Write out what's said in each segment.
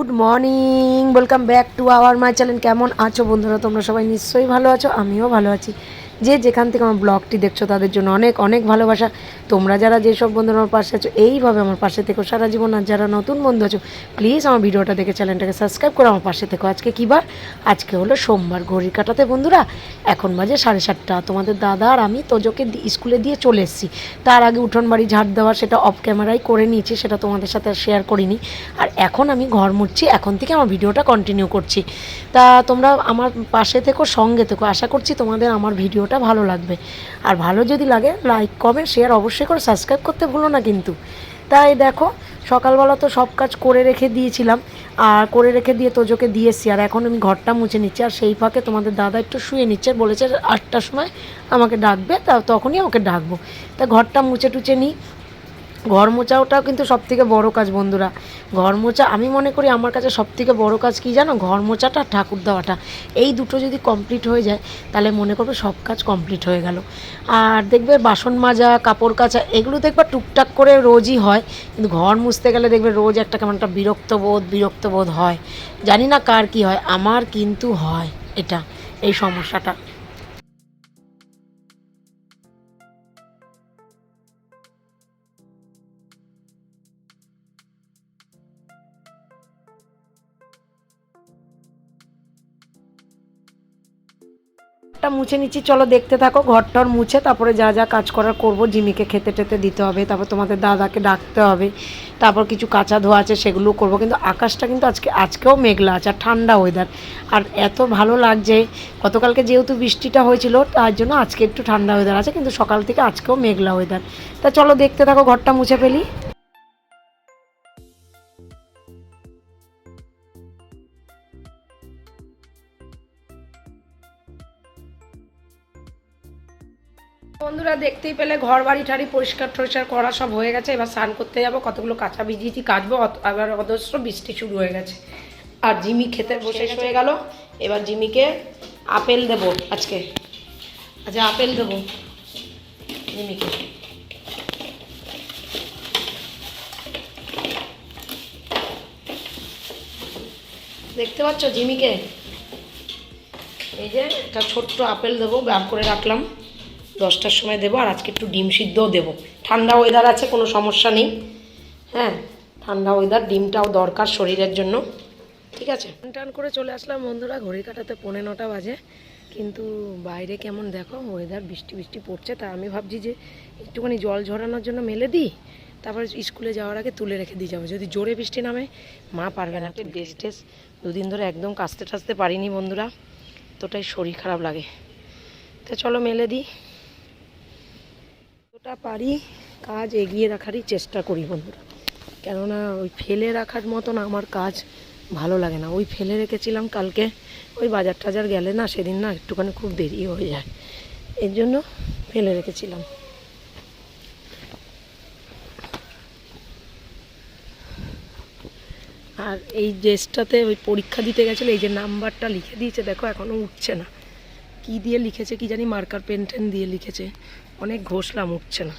Good morning welcome back to our my channel কেমন আছো বন্ধুরা? তোমরা সবাই নিশ্চয়ই ভালো আছো, আমিও ভালো আছি। যে যেখান থেকে আমার ব্লগটি দেখছ, তাদের জন্য অনেক অনেক ভালোবাসা। তোমরা যারা যেসব বন্ধুরা আমার পাশে আছো, এইভাবে আমার পাশে থেকো। সারা জীবন আর যারা নতুন বন্ধু আছো প্লিজ আমার ভিডিওটা দেখে চ্যানেলটাকে সাবস্ক্রাইব করে আমার পাশে থেকো। আজকে কী বার? আজকে হলো সোমবার, ঘড়ির কাটাতে। বন্ধুরা, এখন বাজে সাড়ে সাতটা। তোমাদের দাদা আর আমি তোজোকে স্কুলে দিয়ে চলে এসেছি। তার আগে উঠোন বাড়ি ঝাড় দেওয়া সেটা অফ ক্যামেরায় করে নিয়েছি, সেটা তোমাদের সাথে শেয়ার করিনি। আর এখন আমি ঘর মুছছি, এখন থেকে আমার ভিডিওটা কন্টিনিউ করছি। তা তোমরা আমার পাশে থেকো, সঙ্গে থেকো। আশা করছি তোমাদের আমার ভিডিওটা ভালো লাগবে। আর ভালো যদি লাগে লাইক কমেন্ট শেয়ার অবশ্যই করে সাবস্ক্রাইব করতে ভুলো না কিন্তু। তাই দেখো, সকালবেলা তো সব কাজ করে রেখে দিয়েছিলাম, আর করে রেখে দিয়ে তোজোকে দিয়েছি আর এখন আমি ঘরটা মুছে নিচ্ছি, আর সেই ফাঁকে তোমাদের দাদা একটু শুয়ে নিচ্ছে, বলেছে আটটার সময় আমাকে ডাকবে, তা তখনই আমাকে ডাকবো। তা ঘরটা মুছে টুচে নিই ঘর মোছাওটাও কিন্তু সব থেকে বড় কাজ বন্ধুরা। ঘর মোছা আমি মনে করি আমার কাছে সব থেকে বড় কাজ কি জানো? ঘর আর ঠাকুর দেওয়াটা। এই দুটো যদি কমপ্লিট হয়ে যায়, তাহলে মনে করবে সব কাজ কমপ্লিট হয়ে গেল। আর দেখবে বাসন মাজা, কাপড় কাচা, এগুলো দেখবে টুকটাক করে রোজই হয়। কিন্তু ঘর মুছতে গেলে দেখবে রোজ একটা কেমন একটা বিরক্ত বোধ বিরক্ত বোধ হয়। জানি না কার কি হয়, আমার কিন্তু হয় এটা, এই সমস্যাটা। ঘরটা মুছে নিচ্ছি। চলো দেখতে থাকো ঘরটর মুছে, তারপরে যা যা কাজ করার করব। জিমিকে খেতে টেতে দিতে হবে, তারপর তোমাদের দাদাকে ডাকতে হবে, তারপর কিছু কাঁচা ধোয়া আছে সেগুলো করব। কিন্তু আকাশটা কিন্তু আজকে, আজকেও মেঘলা আছে, আর ঠান্ডা ওয়েদার আর এত ভালো লাগছে, গতকালকে যেহেতু বৃষ্টিটা হয়েছিল, তার জন্য আজকে একটু ঠান্ডা ওয়েদার আছে, কিন্তু সকাল থেকে আজকেও মেঘলা ওয়েদার তা চলো দেখতে থাকো, ঘরটা মুছে ফেলি। বন্ধুরা দেখতেই পেলে ঘর বাড়ি ঠাড়ি পরিষ্কার টরিষ্কার করা সব হয়ে গেছে। এবার স্নান করতে যাব কতগুলো কাঁচা ভিজিয়েছি কাচবো আবার অদস্য বৃষ্টি শুরু হয়ে গেছে। আর জিমি খেতে বসে হয়ে গেল। এবার জিমিকে আপেল দেবো আজকে। আচ্ছা আপেল দেবো জিমিকে। দেখতে পাচ্ছ জিমিকে? এই যে একটা ছোট্ট আপেল দেবো বার করে রাখলাম। দশটার সময় দেবো আর আজকে একটু ডিম সিদ্ধও দেবো। ঠান্ডা ওয়েদার আছে কোনো সমস্যা নেই। হ্যাঁ ঠান্ডা ওয়েদার ডিমটাও দরকার শরীরের জন্য। ঠিক আছে? টান করে চলে আসলাম বন্ধুরা ঘড়ি কাটাতে পৌনে নটা বাজে। কিন্তু বাইরে কেমন দেখো ওয়েদার বৃষ্টি বৃষ্টি পড়ছে তা আমি ভাবছি যে একটুখানি জল ঝরানোর জন্য মেলে দিই তারপরে স্কুলে যাওয়ার আগে তুলে রেখে দিয়ে যাব। যদি জোরে বৃষ্টি নামে মা পারবে না। ড্রেস টেস দুদিন ধরে একদম কাচতে টাচতে পারিনি বন্ধুরা তোটাই শরীর খারাপ লাগে। তো চলো মেলে দিই। যতটা পারি কাজ এগিয়ে রাখারই চেষ্টা করি বন্ধুরা। কেননা ওই ফেলে রাখার মতন আমার কাজ ভালো লাগে না। ওই ফেলে রেখেছিলাম কালকে, ওই বাজার টাজার গেলে না সেদিন না একটুখানি খুব দেরি হয়ে যায়। এর জন্য ফেলে রেখেছিলাম। আর এই ড্রেসটাতে ওই পরীক্ষা দিতে গেছিল, এই যে নাম্বারটা লিখে দিয়েছে, দেখো এখনও উঠছে না। কি দিয়ে লিখেছে কি জানি, মার্কার পেন টেন দিয়ে লিখেছে। অনেক ঘষলাম উঠছে না।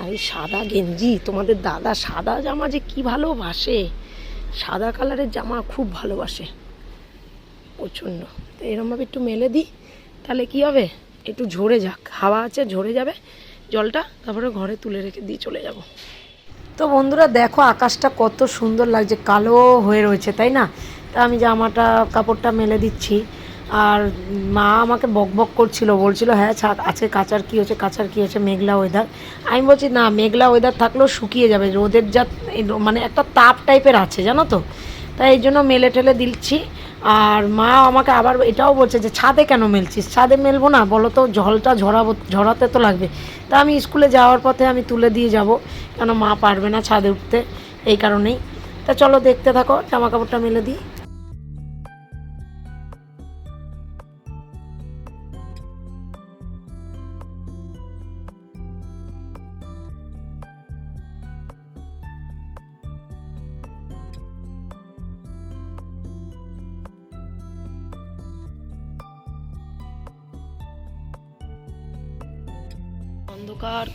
আর সাদা গেঞ্জি, তোমাদের দাদা সাদা জামা যে কি ভালোবাসে? সাদা কালারের জামা খুব ভালোবাসে। প্রচণ্ড। তো এরমভাবে একটু মেলে দিই, তাহলে কি হবে? একটু ঝরে যাক। হাওয়া আছে, ঝরে যাবে। জলটা তারপরে ঘরে তুলে রেখে দিয়ে চলে যাব। তো বন্ধুরা, দেখো আকাশটা কত সুন্দর লাগছে। কালো হয়ে রয়েছে, তাই না? তা আমি জামাটা, কাপড়টা মেলে দিচ্ছি। আর মা আমাকে বক বক করছিল, বলছিল হ্যাঁ ছাদ আছে কাচার কী হচ্ছে, কাচার কী হচ্ছে, মেঘলা ওয়েদার আমি বলছি, না, মেঘলা ওয়েদার থাকলেও শুকিয়ে যাবে, রোদের যা মানে একটা তাপ টাইপের আছে, জানো তো? তাই এই জন্য মেলে টেলে দিচ্ছি। আর মা আমাকে আবার এটাও বলছে যে, ছাদে কেন মেলছিস? ছাদে মেলবো না, বলো তো, জলটা ঝরাবো, ঝরাতে তো লাগবে। তা আমি স্কুলে যাওয়ার পথে আমি তুলে দিয়ে যাব, কেন মা পারবে না ছাদে উঠতে, এই কারণেই। তা চলো, দেখতে থাকো, জামা কাপড়টা মেলে দিই।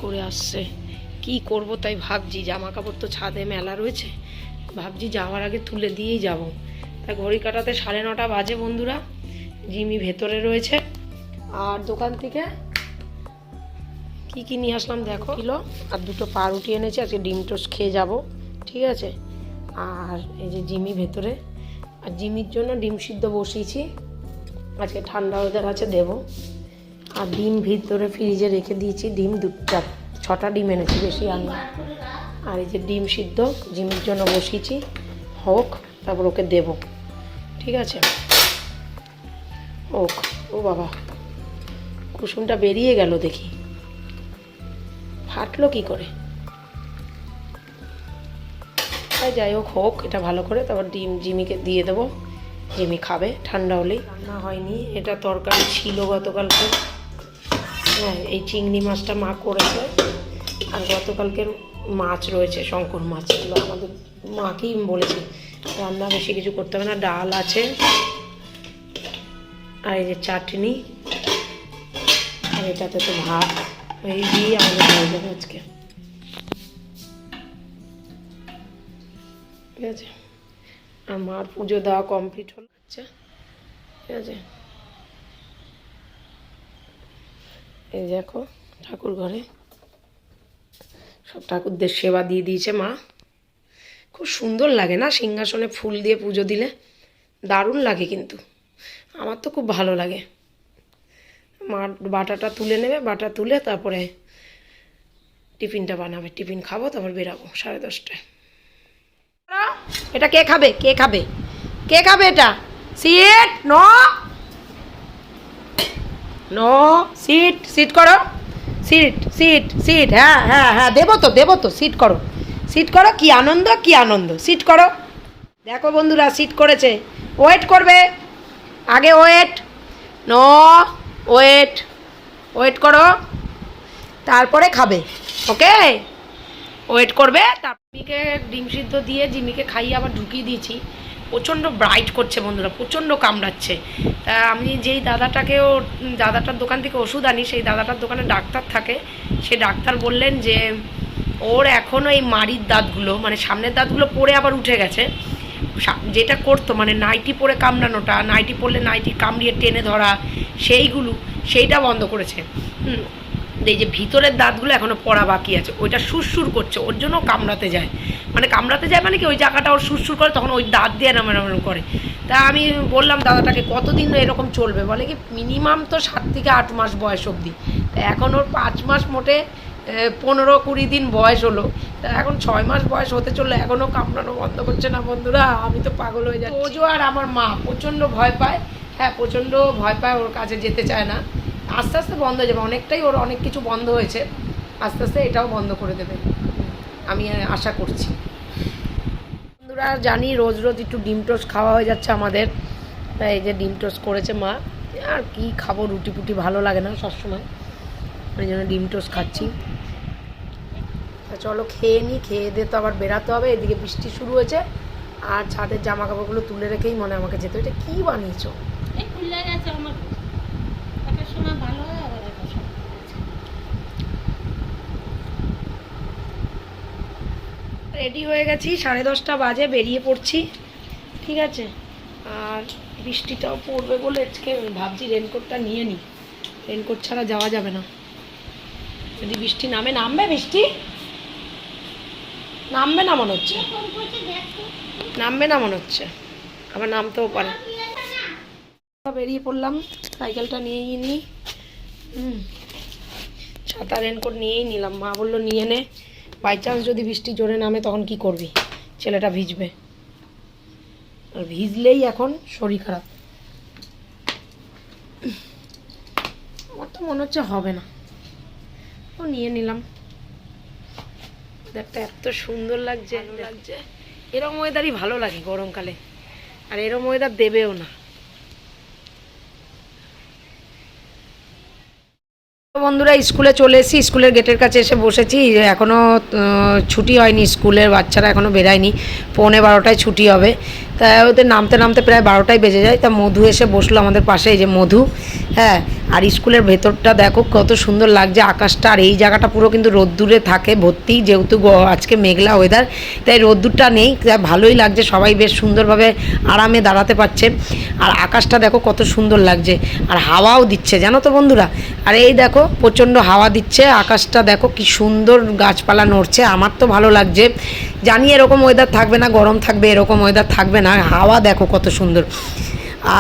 করে আসছে। কি করব তাই ভাবছি জামা কাপড় তো ছাদে মেলা রয়েছে। ভাবছি যাওয়ার আগে তুলে দিয়েই যাব। তা ঘড়ি কাটাতে সাড়ে নটা বাজে বন্ধুরা, জিমি ভেতরে রয়েছে। আর দোকান থেকে কি কি নিয়ে আসলাম দেখো। কিলো আর দুটো পাউরুটি এনেছি, আজকে ডিম টোস্ট খেয়ে যাব, ঠিক আছে? আর এই যে জিমি ভেতরে। আর জিমির জন্য ডিম সিদ্ধ বসিয়েছি। আজকে ঠান্ডা ওয়েদার আছে, দেবো। আর ডিম ভিতরে ফ্রিজে রেখে দিয়েছি, ডিম দু ছটা ডিম এনেছি বেশি আনি আর এই যে ডিম সিদ্ধ জিমির জন্য বসিয়েছি। হোক তারপর ওকে দেবো। ঠিক আছে? হোক ও বাবা কুসুমটা বেরিয়ে গেল দেখি। ফাটলো কি করে? তাই যাই হোক হোক এটা ভালো করে তারপর ডিম জিমিকে দিয়ে দেবো। জিমি খাবে ঠান্ডা হলেই। রান্না হয়নি এটা তরকারি ছিল গতকালকে। হ্যাঁ এই চিংড়ি মাছটা মা করেছে। আর গতকালকের মাছ রয়েছে, শঙ্কর মাছ। এগুলো আমাদের মাকেই বলেছি, রান্না বেশি কিছু করতে হবে না, ডাল আছে, আর এই যে চাটনি, আর এটাতে তো ভাত, এই দিয়ে আমাদের হয়ে যাবে আজকে। ঠিক আছে? আর মার পুজো দেওয়া কমপ্লিট হলো আচ্ছা ঠিক আছে? এই দেখো, ঠাকুর ঘরে। সব ঠাকুরদের সেবা দিয়ে দিয়েছে মা। খুব সুন্দর লাগে না সিংহাসনে ফুল দিয়ে পুজো দিলে? দারুণ লাগে কিন্তু। আমার তো খুব ভালো লাগে। মা বাটাটা তুলে নেবে, বাটা তুলে তারপরে টিফিনটা বানাবে। টিফিন খাব, তারপর বেরাবো সাড়ে দশটায়। এটা কে খাবে? কে খাবে? কে খাবে এটা? সিট ন, সিট সিট করো। সিট সিট সিট হ্যাঁ হ্যাঁ হ্যাঁ দেবো তো দেবো তো সিট করো। সিট করো, কি আনন্দ কি আনন্দ। সিট করো। দেখো বন্ধুরা সিট করেছে। ওয়েট করবে। আগে ওয়েট ন ওয়েট ওয়েট করো। তারপরে খাবে, ওকে? ওয়েট করবে, তারপরে ডিম সিদ্ধ দিয়ে জিমিকে খাইয়ে আবার ঢুকিয়ে দিয়েছি। প্রচণ্ড ব্রাইট করছে বন্ধুরা, প্রচণ্ড কামড়াচ্ছে। তা আমি যেই দাদাটাকেও, দাদাটার দোকান থেকে ওষুধ আনি, সেই দাদাটার দোকানে ডাক্তার থাকে। সে ডাক্তার বললেন যে, ওর এখনও এই মাড়ির দাঁতগুলো মানে সামনের দাঁতগুলো পড়ে আবার উঠে গেছে। যেটা করতো মানে নাইটি পরে কামড়ানোটা, নাইটি পরলে নাইটি কামড়িয়ে টেনে ধরা, সেইগুলো, সেইটা বন্ধ করেছে। এই যে ভিতরের দাঁতগুলো এখনও পড়া বাকি আছে, ওইটা সুরসুর করছে, ওর জন্য কামড়াতে যায়। মানে কামড়াতে যায় মানে কি, ওই জায়গাটা ওর সুরসুর করে, তখন ওই দাঁত দিয়ে নাম নাম করে। তা আমি বললাম, দাদাটাকে কতদিন এরকম চলবে? বলে কি, মিনিমাম তো সাত থেকে আট মাস বয়স অবধি। তা এখন ওর পাঁচ মাস মোটে পনেরো কুড়ি দিন বয়স হলো। তা এখন ছয় মাস বয়স হতে চলল এখনও কামড়ানো বন্ধ করছে না বন্ধুরা, আমি তো পাগল হয়ে যাচ্ছি। ওজো আর আমার মা প্রচণ্ড ভয় পায়। হ্যাঁ প্রচণ্ড ভয় পায়, ওর কাছে যেতে চায় না। আস্তে আস্তে বন্ধ হয়ে যাবে। অনেকটাই ওর অনেক কিছু বন্ধ হয়েছে। আস্তে আস্তে এটাও বন্ধ করে দেবে। আমি আশা করছি। বন্ধুরা, জানি রোজ রোজ একটু ডিম টোস্ট খাওয়া হয়ে যাচ্ছে আমাদের। তাই এই যে ডিম টোস্ট করেছে মা। আর কি খাব, রুটি ফুটি ভালো লাগে না সবসময়। ওই জন্য ডিম টোস্ট খাচ্ছি। চলো খেয়ে নিই খেয়ে দিয়ে তো আবার বেরাতে হবে। এদিকে বৃষ্টি শুরু হয়েছে। আর ছাদের জামা কাপড়গুলো তুলে রেখেই মনে আমাকে যেতে। এটা কী বানিয়েছো? আমার একটা সময় ভালো হয় আবার একটা সময় খারাপ হয়। রেডি হয়ে গেছি, সাড়ে দশটা বাজে বেরিয়ে পড়ছি, ঠিক আছে? আর বৃষ্টিটাও পড়বে বলে আজকে ভাবছি রেনকোটটা নিয়ে নিই রেনকোট ছাড়া যাওয়া যাবে না। যদি বৃষ্টি নামে, নামবে বৃষ্টি? নামবে না মনে হচ্ছে। নামবে না মনে হচ্ছে। আবার নামতেও পারে। বেরিয়ে পড়লাম সাইকেলটা নিয়েই নিই হুম। ছাতা রেনকোট নিয়েই নিলাম। মা বলল, নিয়ে নে। বাই চান্স যদি বৃষ্টি জোরে নামে তখন কি করবি? ছেলেটা ভিজবে। আর ভিজলেই এখন শরীর খারাপ। আমার তো মনে হচ্ছে হবে না। ও নিয়ে নিলাম। দেখটা এত সুন্দর লাগছে। লাগছে। এরম ওয়েদারই ভালো লাগে গরমকালে। আর এরম ওয়েদার দেবেও না। বন্ধুরা, স্কুলে চলে এসেছি, স্কুলের গেটের কাছে এসে বসেছি। এখনও ছুটি হয়নি স্কুলের, বাচ্চারা এখনও বেরায়নি। পৌনে বারোটায় ছুটি হবে। তা ওদের নামতে নামতে প্রায় বারোটায় বেজে যায়। তা মধু এসে বসল আমাদের পাশে, এই যে মধু। হ্যাঁ আর স্কুলের ভেতরটা দেখো কত সুন্দর লাগছে, আকাশটা আর এই জায়গাটা পুরো কিন্তু রোদ্দুরে থাকে ভর্তি, যেহেতু আজকে মেঘলা ওয়েদার তাই রোদ্দুরটা নেই তাই ভালোই লাগছে, সবাই বেশ সুন্দরভাবে আরামে দাঁড়াতে পারছে। আর আকাশটা দেখো কত সুন্দর লাগছে, আর হাওয়াও দিচ্ছে, জানো তো বন্ধুরা? আর এই দেখো প্রচণ্ড হাওয়া দিচ্ছে, আকাশটা দেখো কি সুন্দর গাছপালা নড়ছে, আমার তো ভালো লাগছে। জানি এরকম ওয়েদার থাকবে না, গরম থাকবে, এরকম ওয়েদার থাকবে না, হাওয়া দেখো কত সুন্দর।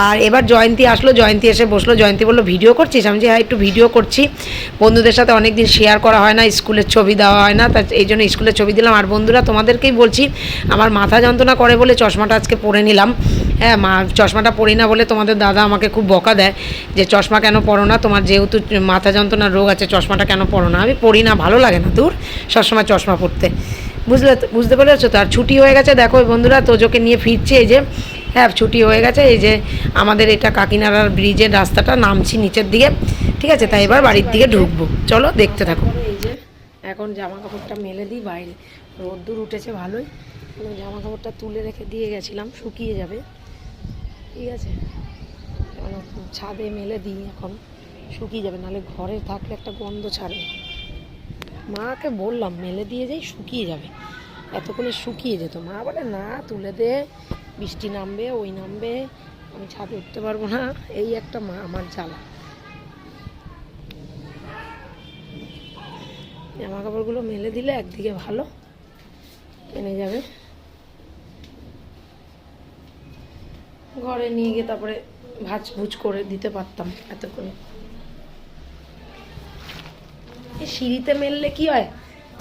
আর এবার জয়ন্তী আসলো, জয়ন্তী এসে বসল, জয়ন্তী বলল, ভিডিও করছিস? আমি যে হ্যাঁ একটু ভিডিও করছি। বন্ধুদের সাথে অনেক দিন শেয়ার করা হয় না, স্কুলের ছবি দেওয়া হয় না, তা এই জন্য স্কুলের ছবি দিলাম। আর বন্ধুরা, তোমাদেরকেই বলছি, আমার মাথা যন্ত্রণা করে বলে চশমাটা আজকে পরে নিলাম। হ্যাঁ মা, চশমাটা পরি না বলে তোমাদের দাদা আমাকে খুব বকা দেয় যে, চশমা কেন পরো না? তোমার যেহেতু মাথা যন্ত্রণার রোগ আছে, চশমাটা কেন পরো না? আমি পরি না, ভালো লাগে না তোর সবসময় চশমা পরতে। বুঝলে, বুঝতে পেরেছ? তো আর ছুটি হয়ে গেছে, দেখো বন্ধুরা, তোজোকে নিয়ে ফিরছে এই যে হ্যাঁ ছুটি হয়ে গেছে, এই যে আমাদের এটা কাকিনাড়ার ব্রিজের রাস্তাটা নামছি নিচের দিকে, ঠিক আছে? তাই এবার বাড়ির দিকে ঢুকবো। চলো, দেখতে থাকো। এই যে, এখন জামা কাপড়টা মেলে দিই বাইরে। রোদ্দুর উঠেছে ভালোই। জামা কাপড়টা তুলে রেখে দিয়ে গেছিলাম, শুকিয়ে যাবে। ঠিক আছে? ছাদে মেলে দিই এখন। শুকিয়ে যাবে, নাহলে ঘরে থাকলে একটা গন্ধ ছাড়বে মাকে বললাম, মেলে দিয়ে যাই শুকিয়ে যাবে। এতক্ষণে শুকিয়ে যেত। মা বলে, না, তুলে দে। বৃষ্টি নামবে, ওই নামবে, আমি ছাদে উঠতে পারব না, এই একটা মা আমার জ্বালা। জামা কাপড়গুলো মেলে দিলে একদিকে ভালো এনে যাবে। ঘরে নিয়ে গিয়ে তারপরে ভাজ ভুজ করে দিতে পারতাম এতক্ষণে। এই সিঁড়িতে মেললে কি হয়?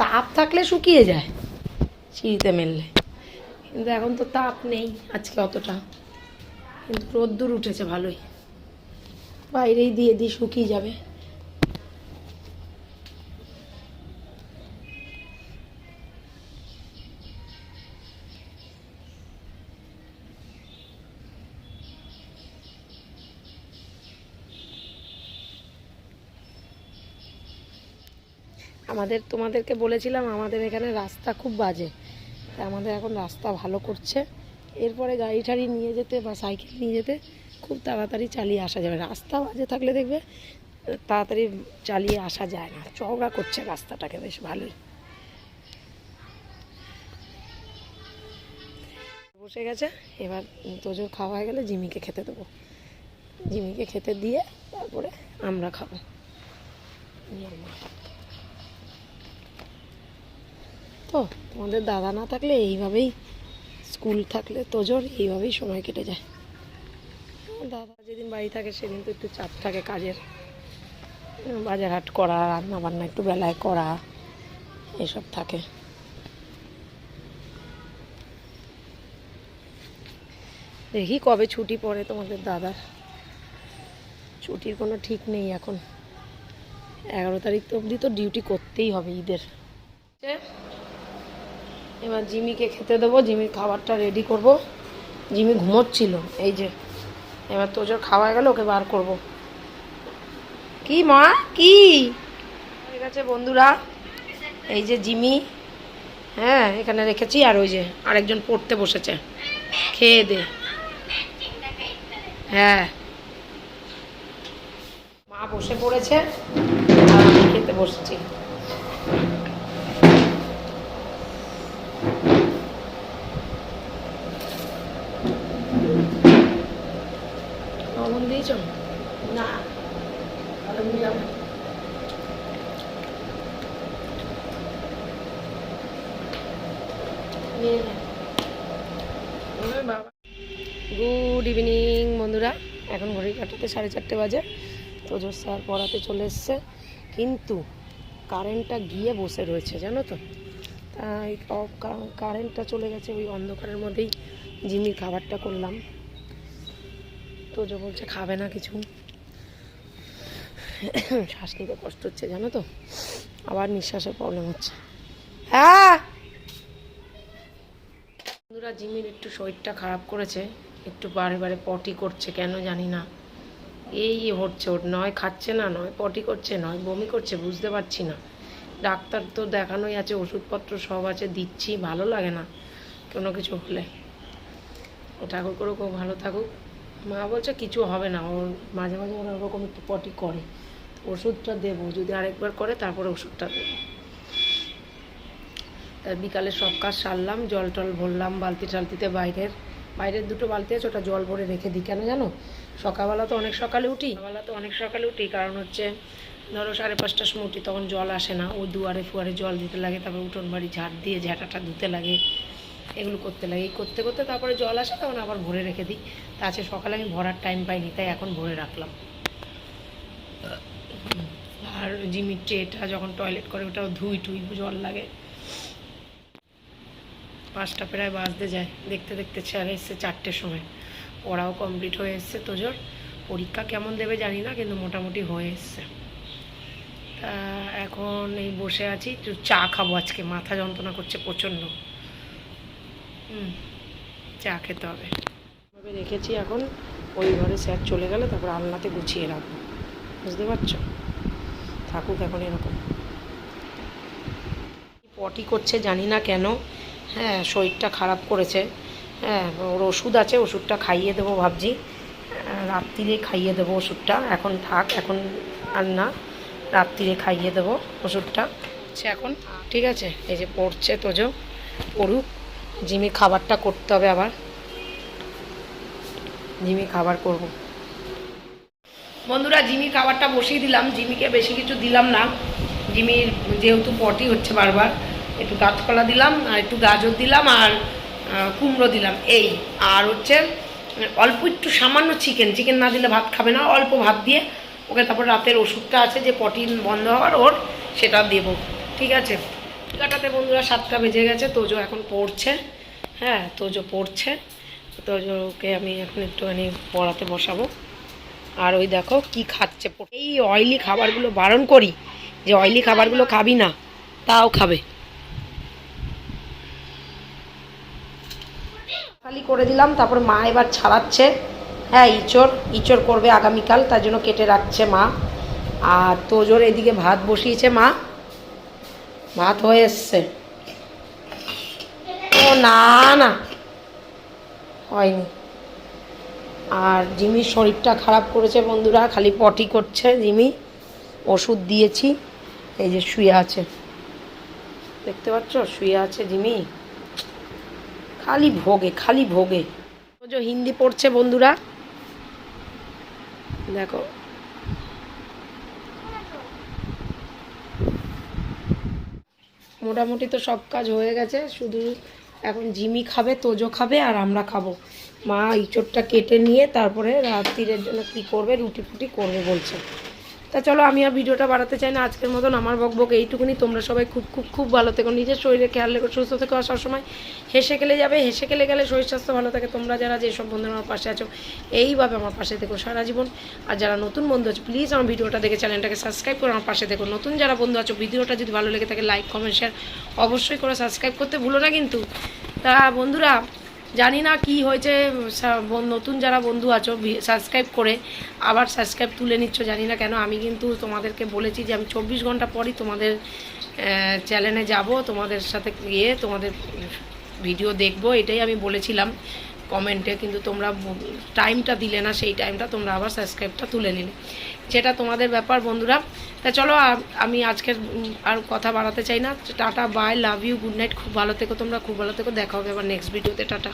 তাপ থাকলে শুকিয়ে যায়। সিঁড়িতে মেললে। কিন্তু এখন তো তাপ নেই আজকে অতটা। কিন্তু রোদ্দুর উঠেছে ভালোই। বাইরেই দিয়ে দিই, শুকিয়ে যাবে। আমাদের তোমাদেরকে বলেছিলাম, আমাদের এখানে রাস্তা খুব বাজে। তা আমাদের এখন রাস্তা ভালো করছে। এরপরে গাড়ি টাড়ি নিয়ে যেতে বা সাইকেল নিয়ে যেতে খুব তাড়াতাড়ি চালিয়ে আসা যাবে। রাস্তা বাজে থাকলে দেখবে তাড়াতাড়ি চালিয়ে আসা যায় না। চওড়া করছে রাস্তাটাকে বেশ ভালোই। বসে গেছে, এবার তোজোর খাওয়া হয়ে গেলে জিমিকে খেতে দেবো। জিমিকে খেতে দিয়ে তারপরে আমরা খাব নিয়ে তো তোমাদের দাদা না থাকলে এইভাবেই স্কুল থাকলে তোজোর এইভাবেই সময় কেটে যায়। দাদা যেদিন বাড়ি থাকে, সেদিন তো একটু চাপ থাকে কাজের। বাজার হাট করা রান্না বান্না একটু বেলায় করা, এসব থাকে। দেখি কবে ছুটি পড়ে তোমাদের দাদার। ছুটির কোনো ঠিক নেই এখন। এগারো তারিখ তো অবধি তো ডিউটি করতেই হবে ঈদের। এবার জিমিকে খেতে দেবো, জিমির খাবারটা রেডি করব। জিমি ঘুমোচ্ছিল, এই যে, এবার তোজোর খাওয়া গেল, ওকে বার করব। কি মা? কি? ঠিক আছে বন্ধুরা। এই যে জিমি হ্যাঁ এখানে রেখেছি, আর ওই যে আরেকজন পড়তে বসেছে। খেয়ে দে। হ্যাঁ। মা বসে পড়েছে খেতে বসেছি। দিয়েছ না। গুড ইভিনিং বন্ধুরা। এখন ঘড়ি কাটাতে সাড়ে চারটে বাজে। তোজোর স্যার পড়াতে চলে এসছে। কিন্তু কারেন্টটা গিয়ে বসে রয়েছে জানো তো? তাই অফ কারেন্টটা চলে গেছে ওই অন্ধকারের মধ্যেই জিমির খাবারটা করলাম। তোজো বলছে খাবে না কিছু। শ্বাস নিতে কষ্ট হচ্ছে, জানো তো? আবার নিঃশ্বাসের প্রবলেম হচ্ছে। হ্যাঁ বন্ধুরা, জিমির একটু শরীরটা খারাপ করেছে। একটু বারে বারে পটি করছে, কেন জানি না। এই হচ্ছে ওর, নয় খাচ্ছে না, নয় পটি করছে, নয় বমি করছে, বুঝতে পারছি না। ডাক্তার তো দেখানোই আছে, ওষুধপত্র সব আছে, দিচ্ছি, ভালো লাগে না কোনো কিছু হলে। ও ঠাকুর করে খুব ভালো থাকুক। মা বলছে কিছু হবে না ওর মাঝে মাঝে ওরা ওরকম একটু পটি করে। ওষুধটা দেবো, যদি আরেকবার করে তারপরে ওষুধটা দেবো। বিকালে সব কাজ সারলাম, জল টল ভরলাম বালতি টালতিতে বাইরের। বাইরের দুটো বালতি আছে, ওটা জল ভরে রেখে দিই। কেন জানো? সকালবেলা তো অনেক সকালে উঠি। সকালবেলা তো অনেক সকালে উঠি, কারণ হচ্ছে ধরো সাড়ে পাঁচটার সময় উঠি, তখন জল আসে না। ও দুয়ারে ফুয়ারে জল দিতে লাগে, তারপর উঠোন বাড়ি ঝাড় দিয়ে ঝাঁটাটা ধুতে লাগে। এগুলো করতে লাগে। এই করতে করতে তারপরে জল আসে, তখন আবার ভরে রেখে দিই। তা আছে, সকালে আমি ভরার টাইম পাইনি, তাই এখন ভরে রাখলাম। আর জিমির ট্রেটা যখন টয়লেট করে, ওটাও ধুই টুই, জল লাগে। পাঁচটা প্রায় বাজতে যায়, দেখতে দেখতে ছেড়ে এসছে চারটের সময়। পড়াও কমপ্লিট হয়ে এসছে তোজোর। পরীক্ষা কেমন দেবে জানি না, কিন্তু মোটামুটি হয়ে এসছে। তা এখন এই বসে আছি চা খাব আজকে, মাথা যন্ত্রণা করছে প্রচণ্ড। হুম চা খেতে হবে। এভাবে রেখেছি এখন ওই ঘরে স্যার চলে গেলে তারপর আলনাতে গুছিয়ে রাখব। বুঝতে পারছ? থাকুক এখন এরকম। পটি করছে জানি না কেন। হ্যাঁ শরীরটা খারাপ করেছে। হ্যাঁ ওর ওষুধ আছে ওষুধটা খাইয়ে দেবো ভাবছি। রাত্রিরে খাইয়ে দেবো ওষুধটা। এখন থাক এখন আর না। রাত্রিরে খাইয়ে দেবো ওষুধটা। সে এখন ঠিক আছে? এই যে পড়ছে তোজো পড়ুক। জিমি খাবারটা করতে হবে আবার। জিমি খাবার করব। বন্ধুরা জিমি খাবারটা বসিয়ে দিলাম। জিমিকে বেশি কিছু দিলাম না। জিমির যেহেতু পটি হচ্ছে বারবার, একটু গাছপালা দিলাম, আর একটু গাজর দিলাম, আর কুমড়ো দিলাম। এই, আর হচ্ছে, অল্প একটু সামান্য চিকেন। চিকেন না দিলে ভাত খাবে না, অল্প ভাত দিয়ে ওকে তারপর রাতের ওষুধটা আছে যে পটি বন্ধ হওয়ার, ওর সেটা দেবো। ঠিক আছে? কাটাতে বন্ধুরা সাতটা বেজে গেছে, তোজো এখন পড়ছে। হ্যাঁ তোজো পড়ছে। তোজোকে আমি এখন একটুখানি পড়াতে বসাবো। আর ওই দেখো কি খাচ্ছে এই অয়েলি খাবারগুলো বারণ করি, যে অয়েলি খাবারগুলো খাবি না, তাও খাবে। খালি করে দিলাম, তারপর মা এবার ছাড়াচ্ছে। হ্যাঁ ইচড় ইচড় করবে আগামীকাল, তার জন্য কেটে রাখছে মা। আর তোজোর এদিকে ভাত বসিয়েছে মা। ভাত হয়ে এসছে। ও, না না। হয়নি। আর জিমির শরীরটা খারাপ করেছে বন্ধুরা, খালি পটি করছে জিমি। ওষুধ দিয়েছি, এই যে শুয়ে আছে। দেখতে পাচ্ছ? শুয়ে আছে জিমি। খালি ভোগে খালি ভোগে। হিন্দি পড়ছে বন্ধুরা। দেখো মোটামুটি তো সব কাজ হয়ে গেছে, শুধু এখন জিমি খাবে, তোজো খাবে, আর আমরা খাব। মা ইঁচড়টা কেটে নিয়ে তারপরে রাত্রিরের জন্য কি করবে? রুটি ফুটি করবে বলছে। তা চলো, আমি আর ভিডিওটা বাড়াতে চাই না। আজকের মতন আমার বকবক এইটুকুনি। তোমরা সবাই খুব খুব খুব ভালো থেকো। নিজের শরীরে খেয়াল রেখো, সুস্থ থেকো। আর সবসময় হেসে খেলে যাবে। হেসে খেলে গেলে শরীর স্বাস্থ্য ভালো থাকে। তোমরা যারা যেসব বন্ধুরা আমার পাশে আছো, এইভাবে আমার পাশে থেকো সারা জীবন। আর যারা নতুন বন্ধু আছো প্লিজ আমার ভিডিওটা দেখে চ্যানেলটাকে সাবস্ক্রাইব করে আমার পাশে দেখো নতুন যারা বন্ধু আছো, ভিডিওটা যদি ভালো লেগে থাকে লাইক কমেন্ট শেয়ার অবশ্যই করে সাবস্ক্রাইব করতে ভুলো না কিন্তু। তা বন্ধুরা জানি না কি হয়েছে নতুন যারা বন্ধু আছো সাবস্ক্রাইব করে আবার সাবস্ক্রাইব তুলে নিচ্ছ, জানি না কেন। আমি কিন্তু তোমাদেরকে বলেছি যে আমি চব্বিশ ঘণ্টা পরই তোমাদের চ্যানেলে যাব, তোমাদের সাথে গিয়ে তোমাদের ভিডিও দেখব, এটাই আমি বলেছিলাম। কমেন্টে, কিন্তু তোমরা টাইমটা দিলে না, সেই টাইমটা তোমরা আবার সাবস্ক্রাইবটা তুলে নিলে। যেটা তোমাদের ব্যাপার বন্ধুরা, তা চলো আমি আজকের আর কথা বাড়াতে চাই না। Tata, bye, love you, good night, খুব ভালো থেকো তোমরা, খুব ভালো থেকো, দেখা হবে আবার নেক্সট ভিডিওতে টাটা।